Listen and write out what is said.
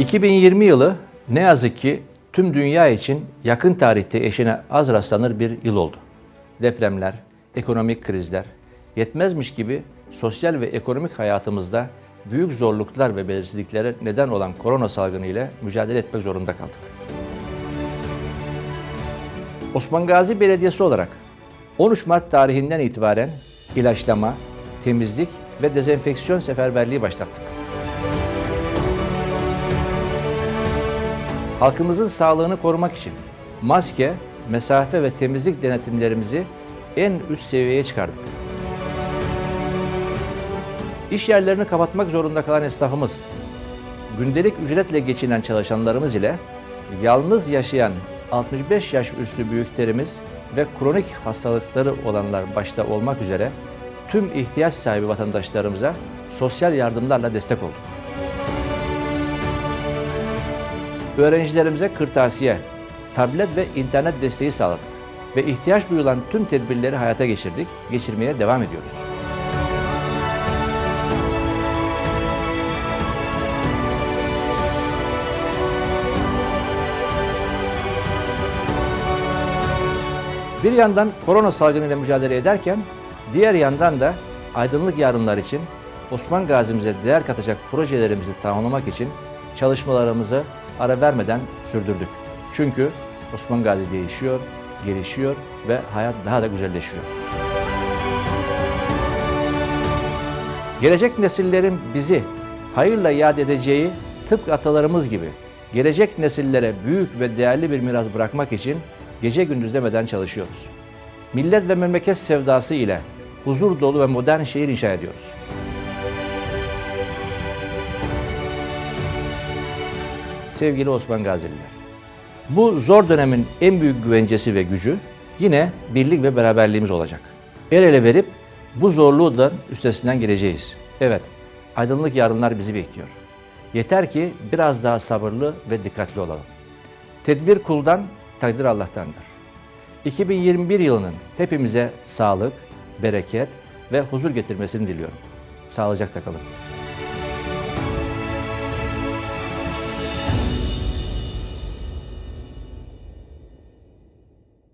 2020 yılı ne yazık ki tüm dünya için yakın tarihte eşine az rastlanır bir yıl oldu. Depremler, ekonomik krizler, yetmezmiş gibi sosyal ve ekonomik hayatımızda büyük zorluklar ve belirsizliklere neden olan korona salgını ile mücadele etmek zorunda kaldık. Osman Gazi Belediyesi olarak 13 Mart tarihinden itibaren ilaçlama, temizlik ve dezenfeksiyon seferberliği başlattık. Halkımızın sağlığını korumak için maske, mesafe ve temizlik denetimlerimizi en üst seviyeye çıkardık. İş yerlerini kapatmak zorunda kalan esnafımız, gündelik ücretle geçinen çalışanlarımız ile yalnız yaşayan 65 yaş üstü büyüklerimiz ve kronik hastalıkları olanlar başta olmak üzere tüm ihtiyaç sahibi vatandaşlarımıza sosyal yardımlarla destek olduk. Öğrencilerimize kırtasiye, tablet ve internet desteği sağladık ve ihtiyaç duyulan tüm tedbirleri hayata geçirdik, geçirmeye devam ediyoruz. Bir yandan korona salgınıyla mücadele ederken diğer yandan da aydınlık yarınlar için Osman Gazi'mize değer katacak projelerimizi tamamlamak için çalışmalarımızı ara vermeden sürdürdük. Çünkü Osman Gazi değişiyor, gelişiyor ve hayat daha da güzelleşiyor. Gelecek nesillerin bizi hayırla yad edeceği tıpkı atalarımız gibi gelecek nesillere büyük ve değerli bir miras bırakmak için gece gündüz demeden çalışıyoruz. Millet ve memleket sevdası ile huzur dolu ve modern şehir inşa ediyoruz. Sevgili Osman Gazililer, bu zor dönemin en büyük güvencesi ve gücü yine birlik ve beraberliğimiz olacak. El ele verip bu zorluğu da üstesinden geleceğiz. Evet, aydınlık yarınlar bizi bekliyor. Yeter ki biraz daha sabırlı ve dikkatli olalım. Tedbir kuldan, takdir Allah'tandır. 2021 yılının hepimize sağlık, bereket ve huzur getirmesini diliyorum. Sağlıcakla kalın.